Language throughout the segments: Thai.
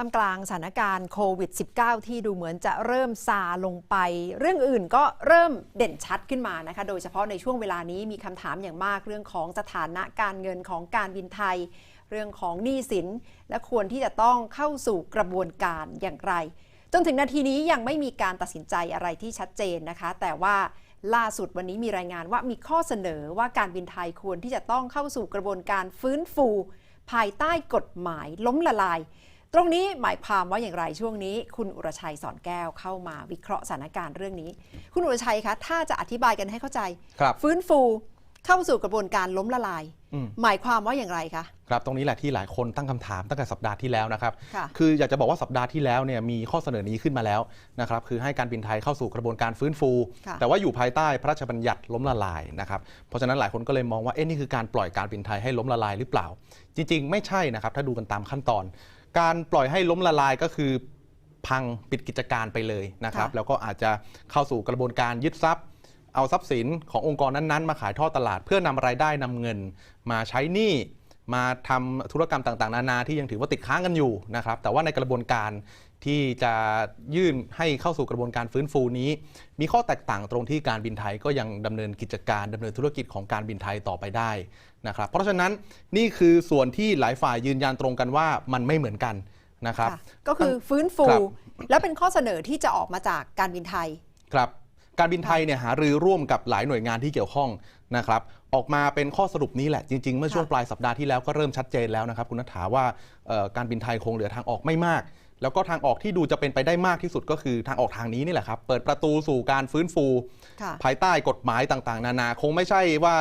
ท่ามกลางสถานการณ์โควิด -19 ที่ดูเหมือนจะเริ่มซาลงไป เรื่องอื่นก็เริ่มเด่นชัดขึ้นมานะคะ โดยเฉพาะในช่วงเวลานี้มีคำถามอย่างมากเรื่องของสถานะการเงินของการบินไทย เรื่องของหนี้สิน และควรที่จะต้องเข้าสู่กระบวนการอย่างไร จนถึงนาทีนี้ยังไม่มีการตัดสินใจอะไรที่ชัดเจนนะคะ แต่ว่าล่าสุดวันนี้มีรายงานว่ามีข้อเสนอว่าการบินไทยควรที่จะต้องเข้าสู่กระบวนการฟื้นฟู ภายใต้กฎหมายล้มละลาย ตรงนี้หมายความว่าอย่างไรช่วงนี้ คุณอุรชัยสอนแก้วเข้ามาวิเคราะห์สถานการณ์เรื่องนี้ คุณอุรชัยคะถ้าจะอธิบายกันให้เข้าใจครับฟื้นฟูเข้าสู่กระบวนการล้มละลายอืมหมายความว่าอย่างไรคะครับตรงนี้แหละที่หลายคนตั้งคำถามตั้งแต่สัปดาห์ที่แล้วนะครับค่ะคืออยากจะบอกว่าสัปดาห์ที่แล้วเนี่ยมีข้อเสนอนี้ขึ้นมาแล้วนะครับคือให้การบินไทยเข้าสู่กระบวนการฟื้นฟูค่ะแต่ว่าอยู่ภายใต้พระราชบัญญัติล้มละลายนะครับเพราะฉะนั้นหลายคนก็เลยมองว่าเอ๊ะนี่คือการปล่อยการบินไทยให้ล้มละลายหรือเปล่า จริง ๆ ไม่ใช่นะครับถ้าดูกันตามขั้นตอน การปล่อยให้ล้มละลายก็คือพังปิดกิจการไปเลยนะครับค่ะแล้วก็อาจจะเข้าสู่กระบวนการยึดทรัพย์ เอาทรัพย์สินขององค์กรนั้นๆ มาขายทอดตลาด เพื่อนำรายได้นำเงิน มาใช้หนี้มาทำธุรกรรมต่างๆ นานาที่ยังถือว่าติดค้างกันอยู่นะครับ แต่ว่าในกระบวนการ ที่จะยื่นให้เข้าสู่กระบวนการฟื้นฟูนี้ มีข้อแตกต่างตรงที่การบินไทยก็ยังดำเนินกิจการดำเนินธุรกิจของการบินไทยต่อไปได้นะครับเพราะฉะนั้นนี่คือส่วนที่หลายฝ่ายยืนยันตรงกันว่ามันไม่เหมือนกันนะครับค่ะก็คือฟื้นฟูครับแล้วเป็นข้อเสนอที่จะออกมาจากการบินไทยครับการบินไทยเนี่ยหารือร่วมกับหลายหน่วยงานที่เกี่ยวข้องนะครับออกมาเป็นข้อสรุปนี้แหละจริงๆ เมื่อช่วงค่ะปลายสัปดาห์ที่แล้วก็เริ่มชัดเจนแล้วนะครับ คุณนัฐาว่าเอ่อการบินไทยคงเหลือทางออกไม่มาก แล้วก็ทางออกที่ดูจะเป็นไปได้มากที่สุดก็คือทางออกทางนี้นี่แหละครับ เปิดประตูสู่การฟื้นฟูค่ะภายใต้กฎหมายต่างๆ นานา คงไม่ใช่ว่า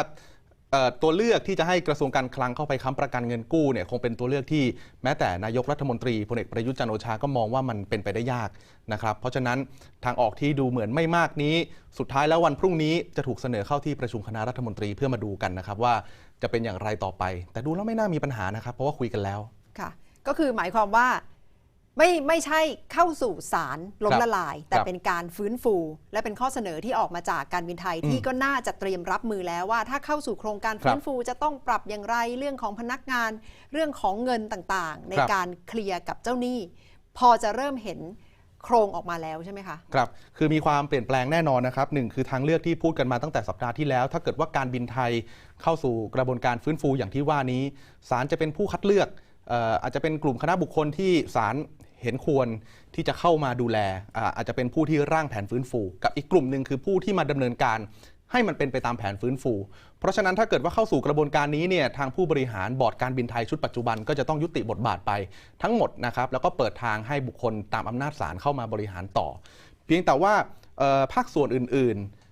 เอ่อตัวเลือกที่จะให้กระทรวงการคลังเข้าไปค้ำประกันเงินกู้เนี่ยคงเป็นตัวเลือกที่แม้แต่นายกรัฐมนตรีพลเอกประยุทธ์จันทร์โอชาก็มองว่ามันเป็นไปได้ยากนะครับ เพราะฉะนั้นทางออกที่ดูเหมือนไม่มากนี้ สุดท้ายแล้ววันพรุ่งนี้จะถูกเสนอเข้าที่ประชุมคณะรัฐมนตรีเพื่อมาดูกันนะครับว่าจะเป็นอย่างไรต่อไป แต่ดูแล้วไม่น่ามีปัญหานะครับ เพราะว่าคุยกันแล้วค่ะ ก็คือหมายความว่า ไม่ไม่ใช่เข้าสู่ศาลล้มครับละลาย แต่ครับเป็นการฟื้นฟู และเป็นข้อเสนอที่ออกมาจากการบินไทยอืมที่ก็น่าจะเตรียมรับมือแล้วว่า ถ้าเข้าสู่โครงการครับฟื้นฟูจะต้องปรับอย่างไรเรื่องของพนักงาน เรื่องของเงินต่างๆ ในครับการเคลียร์กับเจ้าหนี้ พอจะเริ่มเห็นโครงออกมาแล้วใช่ไหมคะ ครับ คือมีความเปลี่ยนแปลงแน่นอนนะครับหนึ่งคือทางเลือกที่พูดกันมาตั้งแต่สัปดาห์ที่แล้ว ถ้าเกิดว่าการบินไทยเข้าสู่กระบวนการฟื้นฟูอย่างที่ว่านี้ศาลจะเป็นผู้คัดเลือกเอ่ออาจจะเป็นกลุ่มคณะบุคคลที่ศาล เห็นควรที่จะเข้ามาดูแลอาอาจจะเป็นผู้ที่ร่างแผนฟื้นฟู กับอีกกลุ่มหนึ่งคือผู้ที่มาดำเนินการให้มันเป็นไปตามแผนฟื้นฟู เพราะฉะนั้นถ้าเกิดว่าเข้าสู่กระบวนการนี้เนี่ยทางผู้บริหารบอร์ดการบินไทยชุดปัจจุบันก็จะต้องยุติบทบาทไปทั้งหมดนะครับแล้วก็เปิดทางให้บุคคลตามอำนาจศาลเข้ามาบริหารต่อ เพียงแต่ว่าเอ่อภาคส่วนอื่นๆ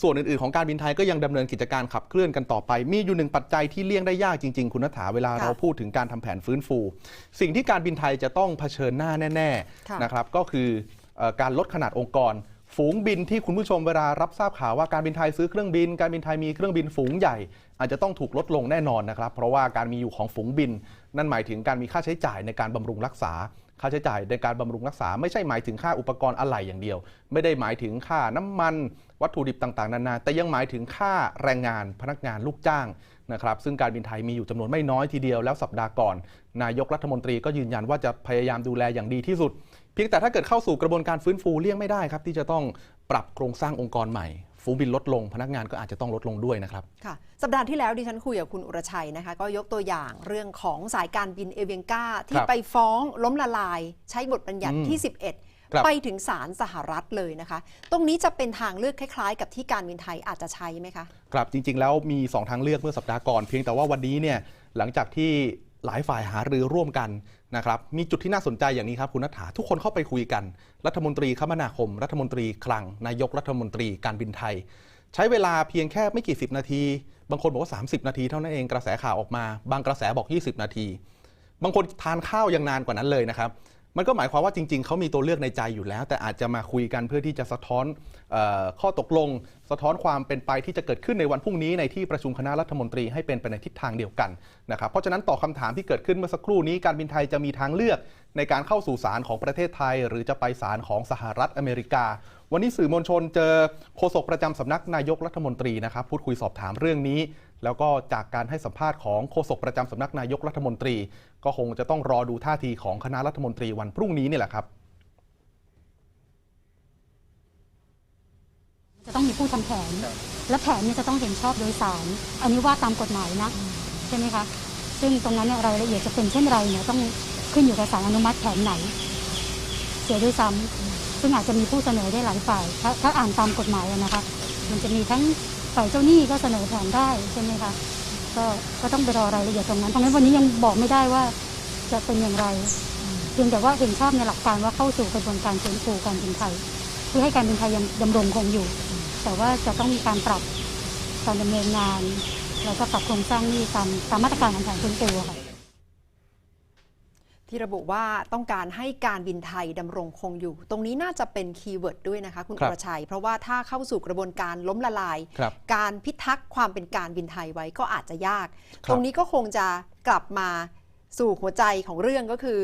ส่วนอื่นๆของการบินไทยก็ยังดำเนินกิจการขับเคลื่อนกันต่อไป มีอยู่หนึ่งปัจจัยที่เลี่ยงได้ยากจริง ๆ คุณนัฐาเวลาค่ะเราพูดถึงการทำแผนฟื้นฟู สิ่งที่การบินไทยจะต้องเผชิญหน้าแน่ค่ะๆนะครับก็คือเอ่อการลดขนาดองค์กร ฝูงบินที่คุณผู้ชมเวลารับทราบข่าวว่าการบินไทยซื้อเครื่องบิน การบินไทยมีเครื่องบินฝูงใหญ่ อาจจะต้องถูกลดลงแน่นอนนะครับ เพราะว่าการมีอยู่ของฝูงบิน นั่นหมายถึงการมีค่าใช้จ่ายในการบำรุงรักษา ค่าใช้จ่ายในการบำรุงรักษาไม่ใช่หมายถึงค่าอุปกรณ์อะไหล่อย่างเดียว ไม่ได้หมายถึงค่าน้ำมันวัตถุดิบต่างๆนานา แต่ยังหมายถึงค่าแรงงานพนักงานลูกจ้างนะครับซึ่งการบินไทยมีอยู่จำนวนไม่น้อยทีเดียวแล้วสัปดาห์ก่อน นายกรัฐมนตรีก็ยืนยันว่าจะพยายามดูแลอย่างดีที่สุด เพียงแต่ถ้าเกิดเข้าสู่กระบวนการฟื้นฟูเลี่ยงไม่ได้ครับที่จะต้องปรับโครงสร้างองค์กรใหม่ ฝูงบินลดลง พนักงานก็อาจจะต้องลดลงด้วยนะครับ ค่ะ สัปดาห์ที่แล้วดิฉันคุยกับคุณอุรชัยนะคะ ก็ยกตัวอย่างเรื่องของสายการบินเอเวียงกาที่ครับไปฟ้องล้มละลาย ใช้บทบัญญัติอืมที่ครับ11ไปถึงศาลสหรัฐเลยนะคะ ตรงนี้จะเป็นทางเลือกคล้ายๆ กับที่การบินไทยอาจจะใช้ไหมคะ ครับ จริงๆ แล้วมี 2 ทางเลือกเมื่อสัปดาห์ก่อน เพียงแต่ว่าวันนี้เนี่ย หลังจากที่ หลายฝ่ายหารือร่วมกันนะครับมีจุดที่น่าสนใจอย่างนี้ครับคุณนัฐาทุกคนเข้าไปคุยกัน รัฐมนตรีคมนาคม รัฐมนตรีคลัง นายกรัฐมนตรีการบินไทย ใช้เวลาเพียงแค่ไม่กี่สิบนาที บางคนบอกว่า 30 นาทีเท่านั้นเองกระแสข่าวออกมา บางกระแสบอก 20 นาที บางคนทานข้าวยังนานกว่านั้นเลยนะครับ มันก็หมายความว่าจริง ๆ เขามีตัวเลือกในใจอยู่แล้ว แต่อาจจะมาคุยกันเพื่อที่จะสะท้อนออข้อตกลง สะท้อนความเป็นไปที่จะเกิดขึ้นในวันพรุ่งนี้ในที่ประชุมคณะรัฐมนตรีให้เป็นไปในทิศทางเดียวกันนะครับเพราะฉะนั้นต่อบคำถามที่เกิดขึ้นเมื่อสักครู่นี้การบินไทยจะมีทางเลือกในการเข้าสู่ศาลของประเทศไทย หรือจะไปศาลของสหรัฐอเมริกา วันนี้สื่อมวลชนเจอโฆษกประจำสำนักนายกรัฐมนตรีนะครับ พูดคุยสอบถามเรื่องนี้ แล้วก็จากการให้สัมภาษณ์ของโฆษกประจำสำนักนายกรัฐมนตรี ก็คงจะต้องรอดูท่าทีของคณะรัฐมนตรีวันพรุ่งนี้นี่แหละครับจะต้องมีผู้ทำแผน และแผนเนี่ยจะต้องเห็นชอบโดยศาลอันนี้ว่าตามกฎหมายนะใช่ไหมคะซึ่งตรงนั้นเนี่ยรายละเอียดจะเป็นเช่นไรเนี่ยต้องขึ้นอยู่กับศาลอนุมัติแผนไหน เสียด้วยซ้ำ ซึ่งอาจจะมีผู้เสนอได้หลายฝ่ายถ้าถ้าอ่านตามกฎหมายนะคะ มันจะมีทั้งฝ่ายเจ้าหนี้ก็เสนอแผนได้ใช่ไหมคะก็ก็ต้องไปรอรายละเอียดตรงนั้นเพราะงั้นวันนี้ยังบอกไม่ได้ว่าจะเป็นอย่างไรเพียงแต่ว่าเห็นชอบในหลักการว่าเข้าสู่กระบวนการฟื้นฟูการบินไทยเพื่อให้การบินไทยยังดำรงคงอยู่ แต่ว่าจะต้องมีการปรับการดำเนินงาน แล้วก็ปรับโครงสร้างนี้ตามตามมาตรการของแผนฟื้นฟูอะค่ะ ที่ระบุว่าต้องการให้การบินไทยดำรงคงอยู่ ตรงนี้น่าจะเป็นคีย์เวิร์ดด้วยนะคะ คุณครัอบรชัย เพราะว่าถ้าเข้าสู่กระบวนการล้มละลายครับการพิทักษ์ความเป็นการบินไทยไว้ก็อาจจะยากครับตรงนี้ก็คงจะกลับมาสู่หัวใจของเรื่องก็คือ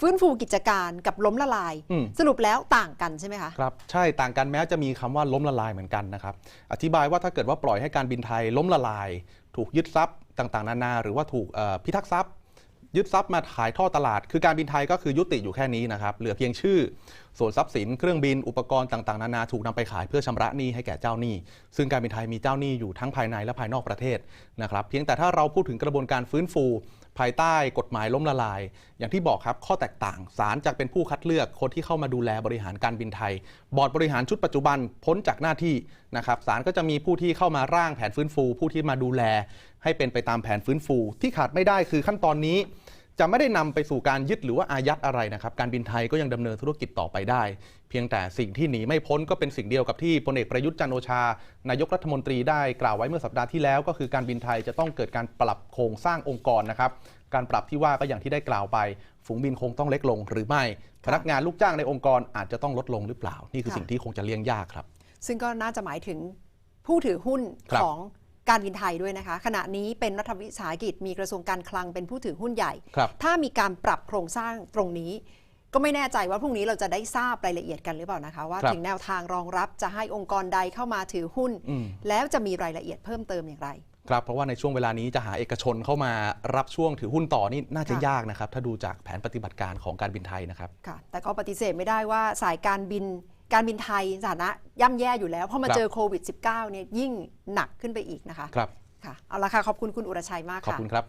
ฟื้นฟูกิจการกับล้มละลายอืมสรุปแล้วต่างกันใช่ไหมคะครับใช่ต่างกันแม้จะมีคำว่าล้มละลายเหมือนกันนะครับอธิบายว่าถ้าเกิดว่าปล่อยให้การบินไทยล้มละลาย ถูกยึดทรัพย์ต่างๆ นานา หรือว่าถูกเอ่อพิทักษ์ทรัพย์ ยึดทรัพย์มาขายท่อตลาด คือการบินไทยก็คือยุติอยู่แค่นี้นะครับ เหลือเพียงชื่อส่วนทรัพย์สินเครื่องบินอุปกรณ์ต่างๆนานาถูกนำไปขายเพื่อชำระหนี้ให้แก่เจ้าหนี้ ซึ่งการบินไทยมีเจ้าหนี้อยู่ทั้งภายในและภายนอกประเทศนะครับเพียงแต่ถ้าเราพูดถึงกระบวนการฟื้นฟู ภายใต้กฎหมายล้มละลาย อย่างที่บอกครับข้อแตกต่างศาลจะเป็นผู้คัดเลือกคนที่เข้ามาดูแลบริหารการบินไทย บอร์ดบริหารชุดปัจจุบันพ้นจากหน้าที่นะครับศาลก็จะมีผู้ที่เข้ามาร่างแผนฟื้นฟู ผู้ที่มาดูแล ให้เป็นไปตามแผนฟื้นฟู ที่ขาดไม่ได้คือขั้นตอนนี้ จะไม่ได้นำไปสู่การยึดหรือว่าอายัดอะไรนะครับ การบินไทยก็ยังดำเนินธุรกิจต่อไปได้ เพียงแต่สิ่งที่หนีไม่พ้นก็เป็นสิ่งเดียวกับที่พลเอกประยุทธ์จันทร์โอชา นายกรัฐมนตรีได้กล่าวไว้เมื่อสัปดาห์ที่แล้ว ก็คือการบินไทยจะต้องเกิดการปรับโครงสร้างองค์กรนะครับการปรับที่ว่าก็อย่างที่ได้กล่าวไป ฝูงบินคงต้องเล็กลงหรือไม่ พนักงานลูกจ้างในองค์กรอาจจะต้องลดลงหรือเปล่า นี่คือค่ะสิ่งที่คงจะเลี่ยงยากครับ ซึ่งก็น่าจะหมายถึงผู้ถือหุ้นครับของ การบินไทยด้วยนะคะ ขณะนี้เป็นรัฐวิสาหกิจมีกระทรวงการคลังเป็นผู้ถือหุ้นใหญ่ครับถ้ามีการปรับโครงสร้างตรงนี้ ก็ไม่แน่ใจว่าพรุ่งนี้เราจะได้ทราบรายละเอียดกันหรือเปล่านะคะ ว่าครับถึงแนวทางรองรับจะให้องค์กรใดเข้ามาถือหุ้นอืมแล้วจะมีรายละเอียดเพิ่มเติมอย่างไรครับเพราะว่าในช่วงเวลานี้จะหาเอกชนเข้ามารับช่วงถือหุ้นต่อนี่น่าจะค่ะยากนะครับ ถ้าดูจากแผนปฏิบัติการของการบินไทยนะครับค่ะแต่ก็ปฏิเสธไม่ได้ว่าสายการบิน การบินไทยสถานะย่ำแย่อยู่แล้วพอมาครับเจอโควิด -19 เนี่ยยิ่งหนักขึ้นไปอีกนะคะ ครับ ค่ะ เอาละค่ะ ขอบคุณคุณอุรชัยมากขอบค่ะคุณครับ